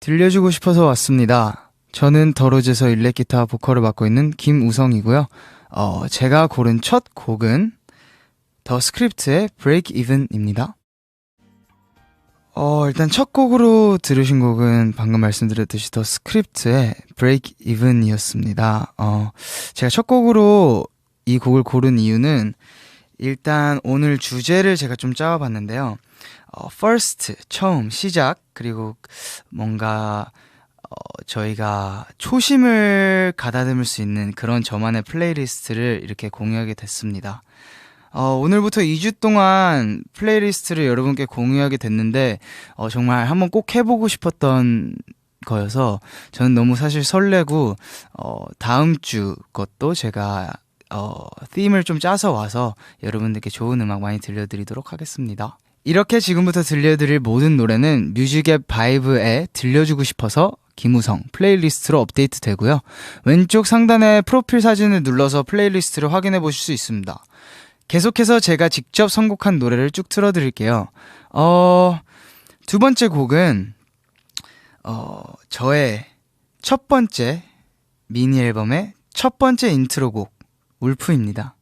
들려주고 싶어서 왔습니다. 저는 더로즈에서 일렉기타 보컬을 맡고 있는 김우성이고요. 어, 제가 고른 첫 곡은 더 스크립트의 Break Even입니다. 어, 일단 첫 곡으로 들으신 곡은 방금 말씀드렸듯이 더 스크립트의 Break Even이었습니다. 어, 제가 첫 곡으로 이 곡을 고른 이유는 일단 오늘 주제를 제가 좀 짜와봤는데요. 어, first, 처음, 시작, 그리고 뭔가, 어, 저희가 초심을 가다듬을 수 있는 그런 저만의 플레이리스트를 이렇게 공유하게 됐습니다. 어, 오늘부터 2주 동안 플레이리스트를 여러분께 공유하게 됐는데, 어, 정말 한번 꼭 해보고 싶었던 거여서, 저는 너무 사실 설레고, 어, 다음 주 것도 제가, 어, 팀을 좀 짜서 와서 여러분들께 좋은 음악 많이 들려드리도록 하겠습니다. 이렇게 지금부터 들려드릴 모든 노래는 뮤직앱 바이브에 들려주고 싶어서 김우성 플레이리스트로 업데이트 되고요. 왼쪽 상단에 프로필 사진을 눌러서 플레이리스트를 확인해 보실 수 있습니다. 계속해서 제가 직접 선곡한 노래를 쭉 틀어드릴게요. 어, 두 번째 곡은, 어, 저의 첫 번째 미니 앨범의 첫 번째 인트로곡, 울프입니다.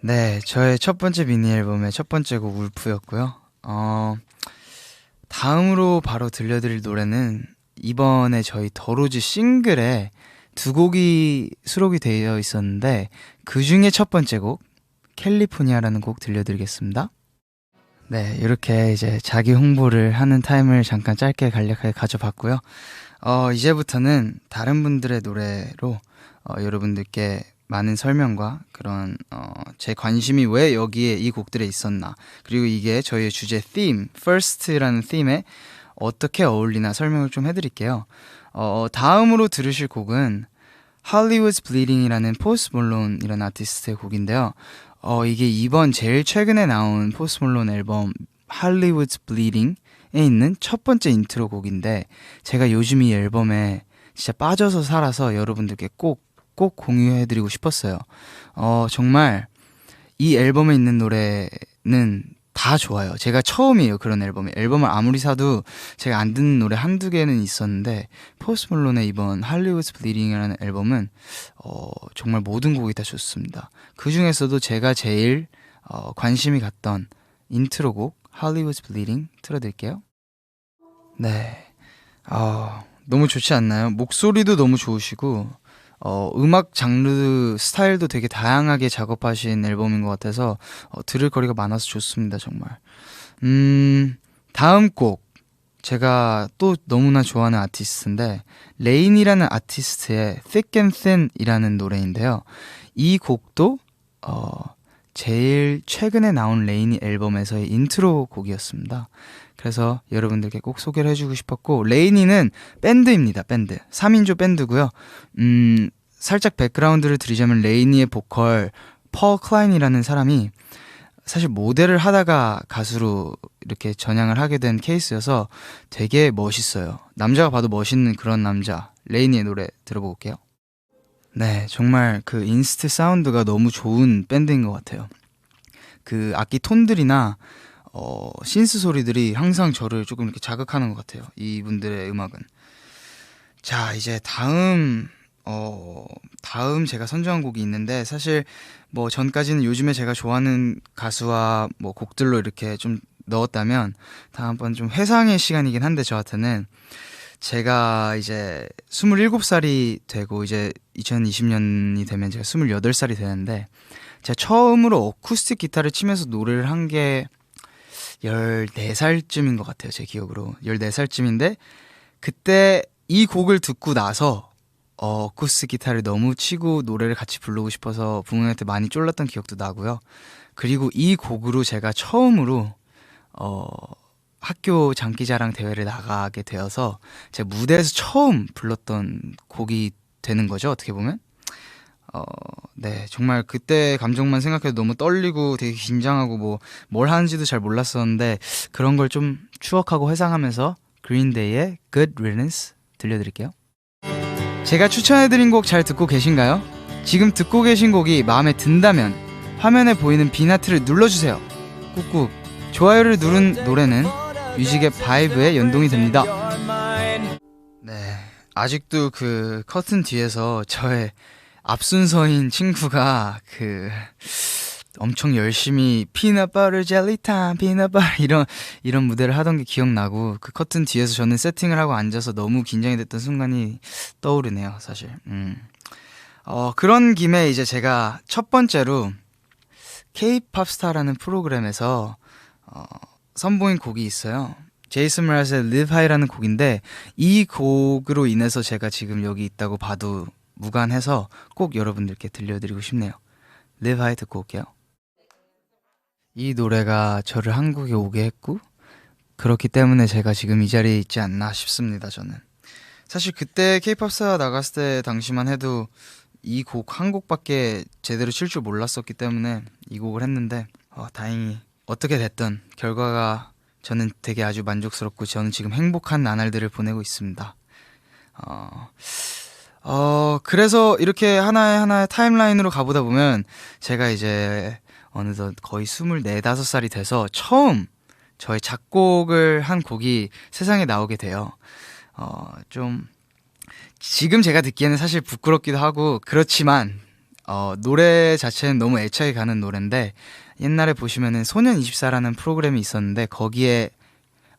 네, 저의 첫 번째 미니 앨범의 첫 번째 곡 울프였고요. 어, 다음으로 바로 들려드릴 노래는 이번에 저희 더로즈 싱글에 두 곡이 수록이 되어 있었는데 그 중에 첫 번째 곡 캘리포니아라는 곡 들려드리겠습니다. 네, 이렇게 이제 자기 홍보를 하는 타임을 잠깐 짧게 간략하게 가져봤고요. 어, 이제부터는 다른 분들의 노래로 어, 여러분들께 많은 설명과 그런 어, 제 관심이 왜 여기에 이 곡들에 있었나 그리고 이게 저희의 주제 theme, first라는 theme에 어떻게 어울리나 설명을 좀 해드릴게요. 어, 다음으로 들으실 곡은 Hollywood's Bleeding이라는 포스 몰론이라는 아티스트의 곡인데요. 어, 이게 이번 제일 최근에 나온 포스 몰론 앨범 Hollywood's Bleeding에 있는 첫 번째 인트로 곡인데 제가 요즘 이 앨범에 진짜 빠져서 살아서 여러분들께 꼭 꼭 공유해드리고 싶었어요. 어, 정말 이 앨범에 있는 노래는 다 좋아요. 제가 처음이에요, 그런 앨범이. 앨범을 아무리 사도 제가 안 듣는 노래 한두 개는 있었는데, 포스트 몰론의 이번 할리우드 블리딩이라는 앨범은, 어, 정말 모든 곡이 다 좋습니다. 그 중에서도 제가 제일, 어, 관심이 갔던 인트로곡, 할리우드 블리딩 틀어드릴게요. 네. 어, 너무 좋지 않나요? 목소리도 너무 좋으시고, 어, 음악 장르 스타일도 되게 다양하게 작업하신 앨범인 것 같아서 어, 들을 거리가 많아서 좋습니다, 정말. 음, 다음 곡. 제가 또 너무나 좋아하는 아티스트인데, 레인이라는 아티스트의 Thick and Thin이라는 노래인데요. 이 곡도, 어, 제일 최근에 나온 레인이 앨범에서의 인트로 곡이었습니다. 그래서 여러분들께 꼭 소개를 해주고 싶었고, 레이니는 밴드입니다, 밴드. 3인조 밴드고요. 음, 살짝 백그라운드를 드리자면 레이니의 보컬, 퍼 클라인이라는 사람이 사실 모델을 하다가 가수로 이렇게 전향을 하게 된 케이스여서 되게 멋있어요. 남자가 봐도 멋있는 그런 남자. 레이니의 노래 들어보고 올게요. 네, 정말 그 인스트 사운드가 너무 좋은 밴드인 것 같아요. 그 악기 톤들이나 어, 신스 소리들이 항상 저를 조금 이렇게 자극하는 것 같아요. 이분들의 음악은. 자, 이제 다음, 어, 다음 제가 선정한 곡이 있는데, 사실 뭐 전까지는 요즘에 제가 좋아하는 가수와 뭐 곡들로 이렇게 좀 넣었다면, 다음번 좀 회상의 시간이긴 한데, 저한테는 제가 이제 27살이 되고, 이제 2020년이 되면 제가 28살이 되는데, 제가 처음으로 어쿠스틱 기타를 치면서 노래를 한 게 14살쯤인 것 같아요, 제 기억으로. 14살쯤인데, 그때 이 곡을 듣고 나서, 어, 쿠스 기타를 너무 치고 노래를 같이 부르고 싶어서 부모님한테 많이 쫄랐던 기억도 나고요. 그리고 이 곡으로 제가 처음으로, 어, 학교 장기자랑 대회를 나가게 되어서 제 무대에서 처음 불렀던 곡이 되는 거죠, 어떻게 보면. 어, 네, 정말 그때 감정만 생각해도 너무 떨리고 되게 긴장하고 뭐 뭘 하는지도 잘 몰랐었는데 그런 걸 좀 추억하고 회상하면서 그린데이의 Good Riddance 들려드릴게요. 제가 추천해드린 곡 잘 듣고 계신가요? 지금 듣고 계신 곡이 마음에 든다면 화면에 보이는 비나트를 눌러주세요. 꾹꾹. 좋아요를 누른 노래는 뮤직의 바이브에 연동이 됩니다. 네, 아직도 그 커튼 뒤에서 저의 앞순서인 친구가 그 엄청 열심히 피넛버터 젤리탄 피넛버터 이런 이런 무대를 하던 게 기억나고 그 커튼 뒤에서 저는 세팅을 하고 앉아서 너무 긴장이 됐던 순간이 떠오르네요 사실 음. 어 그런 김에 이제 제가 첫 번째로 K-팝 스타라는 프로그램에서 어, 선보인 곡이 있어요. 제이슨 브라스의 Live High라는 곡인데 이 곡으로 인해서 제가 지금 여기 있다고 봐도 무관해서 꼭 여러분들께 들려드리고 싶네요. Live High 듣고 올게요. 이 노래가 저를 한국에 오게 했고 그렇기 때문에 제가 지금 이 자리에 있지 않나 싶습니다. 저는. 사실 그때 스타 나갔을 때 당시만 해도 이 곡 한 곡밖에 제대로 칠 줄 몰랐었기 때문에 이 곡을 했는데 어, 다행히 어떻게 됐든 결과가 저는 되게 아주 만족스럽고 저는 지금 행복한 나날들을 보내고 있습니다. 어, 어 그래서 이렇게 하나의 하나의 타임라인으로 가보다 보면 제가 이제 어느덧 거의 24, 5살이 돼서 처음 저의 작곡을 한 곡이 세상에 나오게 돼요. 어, 좀, 지금 제가 듣기에는 사실 부끄럽기도 하고, 그렇지만, 어, 노래 자체는 너무 애착이 가는 노래인데, 옛날에 보시면은 소년 24라는 프로그램이 있었는데, 거기에,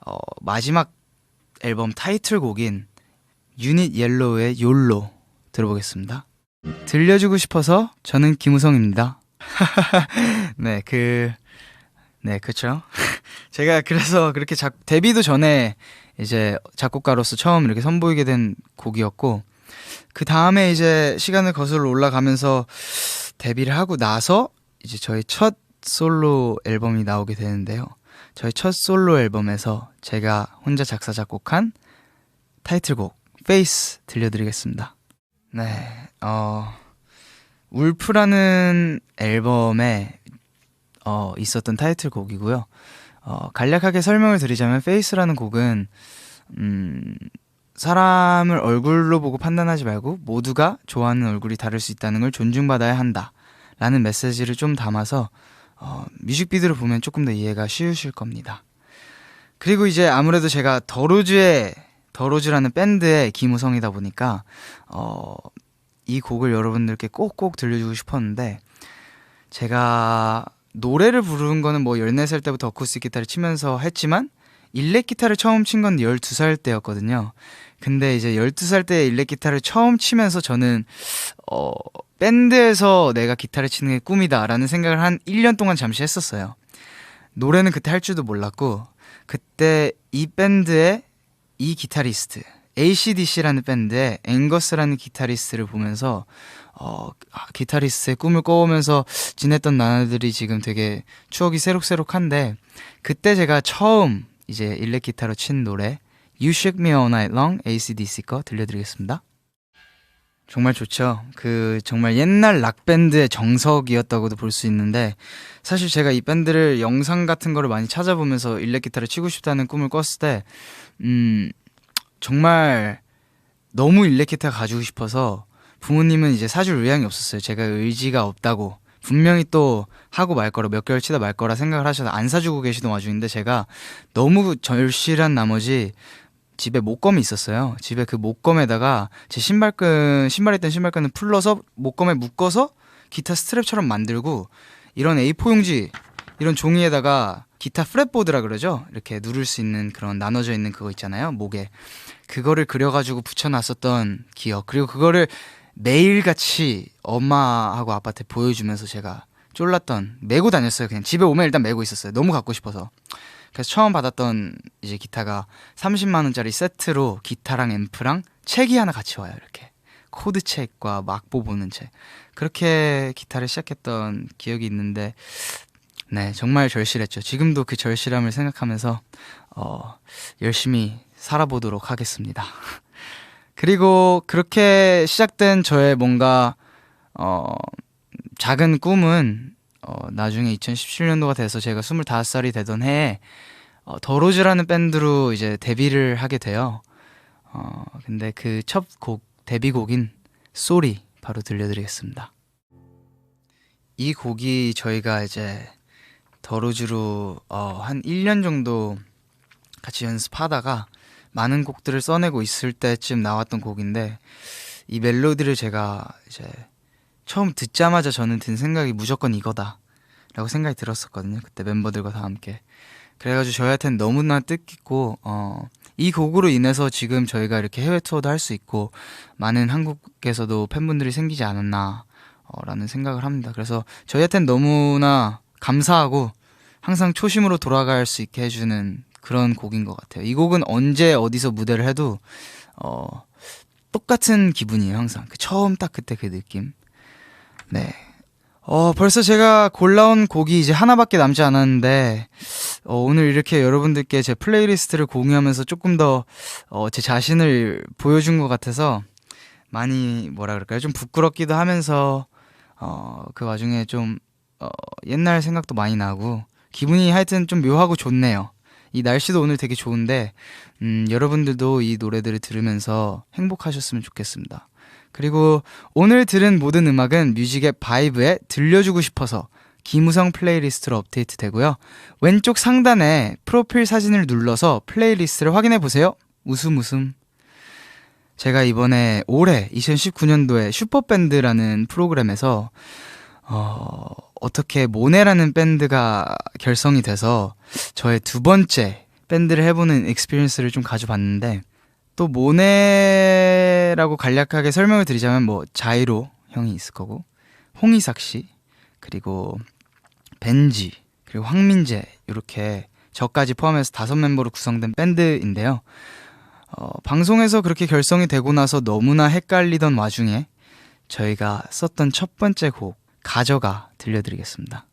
어, 마지막 앨범 타이틀곡인 유닛 옐로우의 욜로 들어보겠습니다. 들려주고 싶어서 저는 김우성입니다. 네, 그, 네, 그쵸. 제가 그래서 그렇게 작, 데뷔도 전에 이제 작곡가로서 처음 이렇게 선보이게 된 곡이었고, 그 다음에 이제 시간을 거슬러 올라가면서 데뷔를 하고 나서 이제 저희 첫 솔로 앨범이 나오게 되는데요. 저희 첫 솔로 앨범에서 제가 혼자 작사, 작곡한 타이틀곡, 페이스 들려드리겠습니다. 네, 어, 울프라는 앨범에 어, 있었던 타이틀곡이고요. 어, 간략하게 설명을 드리자면 페이스라는 곡은 음, 사람을 얼굴로 보고 판단하지 말고 모두가 좋아하는 얼굴이 다를 수 있다는 걸 존중받아야 한다. 라는 메시지를 좀 담아서 어, 뮤직비디오를 보면 조금 더 이해가 쉬우실 겁니다. 그리고 이제 아무래도 제가 더로즈의 더로즈라는 밴드의 김우성이다 보니까 어, 이 곡을 여러분들께 꼭꼭 들려주고 싶었는데 제가 노래를 부르는 거는 뭐 14살 때부터 어쿠스틱 기타를 치면서 했지만 일렉 기타를 처음 친 건 12살 때였거든요. 근데 이제 12살 때 일렉 기타를 처음 치면서 저는 어 밴드에서 내가 기타를 치는 게 꿈이다라는 생각을 한 1년 동안 잠시 했었어요. 노래는 그때 할 줄도 몰랐고 그때 이 밴드의 이 기타리스트 ACDC라는 밴드의 앵거스라는 기타리스트를 보면서 어, 기타리스트의 꿈을 꿔오면서 지냈던 나날들이 지금 되게 추억이 새록새록한데 그때 제가 처음 이제 일렉 기타로 친 노래 You Shook Me All Night Long ACDC 거 들려드리겠습니다. 정말 좋죠. 그 정말 옛날 락 밴드의 정석이었다고도 볼 수 있는데 사실 제가 이 밴드를 영상 같은 거를 많이 찾아보면서 일렉 기타를 치고 싶다는 꿈을 꿨을 때 음, 정말 너무 일렉 기타 가지고 싶어서 부모님은 이제 사줄 의향이 없었어요. 제가 의지가 없다고. 분명히 또 하고 말 거라 몇 개월 치다 말 거라 생각을 하셔서 안 사주고 계시던 와중인데 제가 너무 절실한 나머지 집에 목검이 있었어요. 집에 그 목검에다가 제 신발끈 신발에 있던 신발끈을 풀러서 목검에 묶어서 기타 스트랩처럼 만들고 이런 A4 용지 이런 종이에다가 기타 프렛보드라 그러죠. 이렇게 누를 수 있는 그런 나눠져 있는 그거 있잖아요. 목에. 그거를 그려가지고 붙여놨었던 기억. 그리고 그거를 매일같이 엄마하고 아빠한테 보여주면서 제가 쫄랐던, 메고 다녔어요. 그냥 집에 오면 일단 메고 있었어요. 너무 갖고 싶어서. 그래서 처음 받았던 이제 기타가 30만 원짜리 세트로 기타랑 앰프랑 책이 하나 같이 와요. 이렇게. 코드 책과 막보 보는 책. 그렇게 기타를 시작했던 기억이 있는데, 네, 정말 절실했죠. 지금도 그 절실함을 생각하면서, 어, 열심히 살아보도록 하겠습니다. 그리고 그렇게 시작된 저의 뭔가, 어, 작은 꿈은, 어, 나중에 2017년도가 돼서 제가 25살이 되던 해에, 어, 더로즈라는 밴드로 이제 데뷔를 하게 돼요. 어, 근데 그 첫 곡, 데뷔곡인 쏘리 바로 들려드리겠습니다. 이 곡이 저희가 이제 더로즈로 어, 한 1년 정도 같이 연습하다가 많은 곡들을 써내고 있을 때쯤 나왔던 곡인데 이 멜로디를 제가 이제 처음 듣자마자 저는 든 생각이 무조건 이거다 라고 생각이 들었었거든요. 그때 멤버들과 다 함께. 그래가지고 저희한테는 너무나 뜻깊고 어, 이 곡으로 인해서 지금 저희가 이렇게 해외 투어도 할 수 있고 많은 한국에서도 팬분들이 생기지 않았나 어, 라는 생각을 합니다. 그래서 저희한테는 너무나 감사하고 항상 초심으로 돌아갈 수 있게 해주는 그런 곡인 것 같아요. 이 곡은 언제 어디서 무대를 해도 어, 똑같은 기분이에요. 항상 그 처음 딱 그때 그 느낌. 네. 어, 벌써 제가 골라온 곡이 이제 하나밖에 남지 않았는데, 어, 오늘 이렇게 여러분들께 제 플레이리스트를 공유하면서 조금 더, 어, 제 자신을 보여준 것 같아서, 많이, 뭐라 그럴까요? 좀 부끄럽기도 하면서, 어, 그 와중에 좀, 어, 옛날 생각도 많이 나고, 기분이 하여튼 좀 묘하고 좋네요. 이 날씨도 오늘 되게 좋은데, 음, 여러분들도 이 노래들을 들으면서 행복하셨으면 좋겠습니다. 그리고 오늘 들은 모든 음악은 뮤직의 바이브에 들려주고 싶어서 김우성 플레이리스트로 업데이트 되고요. 왼쪽 상단에 프로필 사진을 눌러서 플레이리스트를 확인해 보세요. 웃음 웃음. 제가 이번에 올해 2019년도에 슈퍼밴드라는 프로그램에서 어, 어떻게 모네라는 밴드가 결성이 돼서 저의 두 번째 밴드를 해보는 익스피리언스를 좀 가져봤는데 또 모네라고 간략하게 설명을 드리자면 뭐 자이로 형이 있을 거고 홍이삭 씨 그리고 벤지 그리고 황민재 이렇게 저까지 포함해서 다섯 멤버로 구성된 밴드인데요. 어, 방송에서 그렇게 결성이 되고 나서 너무나 헷갈리던 와중에 저희가 썼던 첫 번째 곡 가져가 들려드리겠습니다.